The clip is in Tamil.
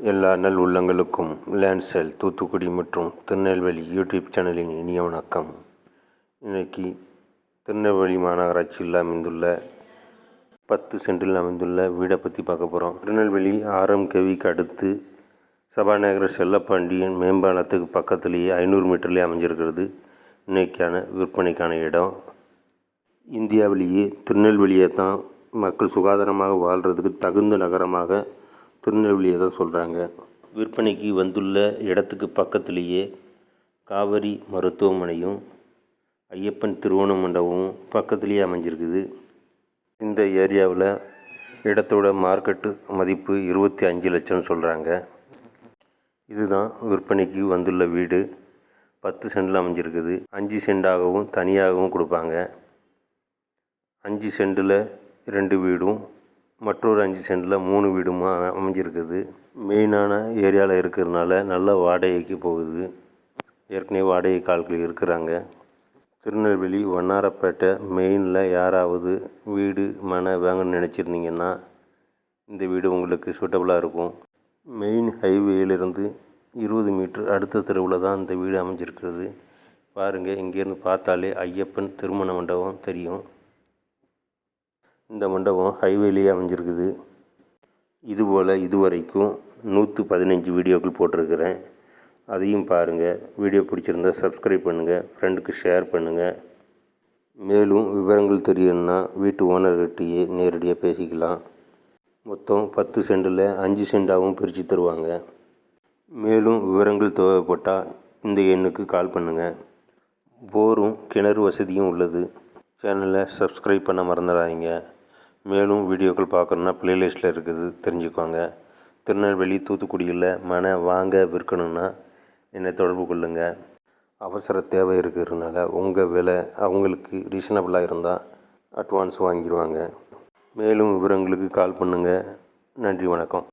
எல்லா நல் உள்ளங்களுக்கும் லேண்ட்செல் தூத்துக்குடி மற்றும் திருநெல்வேலி யூடியூப் சேனலின் இனிய வணக்கம். இன்னைக்கு திருநெல்வேலி மாநகராட்சியில் அமைந்துள்ள பத்து சென்டில் அமைந்துள்ள வீடை பற்றி பார்க்க போகிறோம் திருநெல்வேலி ஆர்எம்கேவிக்கு அடுத்து சபாநாயகர் செல்லப்பாண்டியன் மேம்பாலத்துக்கு பக்கத்துலேயே ஐநூறு மீட்டர்லேயே அமைஞ்சிருக்கிறது. இன்னைக்கான விற்பனைக்கான இடம். இந்தியாவிலேயே திருநெல்வேலியை தான் மக்கள் சுகாதாரமாக வாழ்கிறதுக்கு தகுந்த நகரமாக திருநெல்வேலியை தான் சொல்கிறாங்க விற்பனைக்கு வந்துள்ள இடத்துக்கு பக்கத்துலேயே காவிரி மருத்துவமனையும் ஐயப்பன் திருவோண மண்டபமும் பக்கத்துலேயே அமைஞ்சிருக்குது. இந்த ஏரியாவில் இடத்தோட மார்க்கெட்டு மதிப்பு இருபத்தி அஞ்சு லட்சம் சொல்கிறாங்க இதுதான் விற்பனைக்கு வந்துள்ள வீடு. பத்து சென்டில் அமைஞ்சிருக்குது. அஞ்சு சென்டாகவும் தனியாகவும் கொடுப்பாங்க. அஞ்சு சென்டில் ரெண்டு வீடும் மற்றொரு அஞ்சு சென்டில் மூணு வீடும் அமைஞ்சிருக்குது. மெயினான ஏரியாவில் இருக்கிறதுனால நல்ல வாடகைக்கு போகுது. ஏற்கனவே வாடகை கால்கள் இருக்கிறாங்க. திருநெல்வேலி வண்ணாரப்பேட்டை மெயினில் யாராவது வீடு மனை வாங்கணும்னு நினச்சிருந்தீங்கன்னா இந்த வீடு உங்களுக்கு சூட்டபுளாக இருக்கும். மெயின் ஹைவேயிலிருந்து இருபது மீட்டர் அடுத்த தெருவில் தான் இந்த வீடு அமைஞ்சிருக்கிறது. பாருங்கள் இங்கேருந்து பார்த்தாலே ஐயப்பன் திருமண மண்டபம் தெரியும். இந்த மண்டபம் ஹைவேலேயே அமைஞ்சிருக்குது. இதுபோல் இதுவரைக்கும் நூற்று பதினஞ்சு வீடியோக்கள் போட்டிருக்கிறேன். அதையும் பாருங்கள் வீடியோ பிடிச்சிருந்தா சப்ஸ்கிரைப் பண்ணுங்கள் ஃப்ரெண்டுக்கு ஷேர் பண்ணுங்கள் மேலும் விவரங்கள் தெரியணும்னா வீட்டு ஓனர்கிட்டயே நேரடியாக பேசிக்கலாம். மொத்தம் பத்து சென்டில் அஞ்சு சென்டாகவும் பிரித்து தருவாங்க. மேலும் விவரங்கள் தேவைப்பட்டால் இந்த எண்ணுக்கு கால் பண்ணுங்கள் போரும் கிணறு வசதியும் உள்ளது. சேனலை சப்ஸ்கிரைப் பண்ண மறந்துடாதீங்க. மேலும் வீடியோக்கள் பார்க்கணுன்னா ப்ளேலிஸ்ட்டில் இருக்குது தெரிஞ்சுக்கோங்க. திருநெல்வேலி தூத்துக்குடியில் மனை வாங்க விற்கணுன்னா என்னை தொடர்பு கொள்ளுங்கள் அவசர தேவை இருக்கிறதுனால உங்கள் விலை அவங்களுக்கு ரீசனபிளாக இருந்தால் அட்வான்ஸ் வாங்கிடுவாங்க. மேலும் விவரங்களுக்கு கால் பண்ணுங்கள் நன்றி வணக்கம்.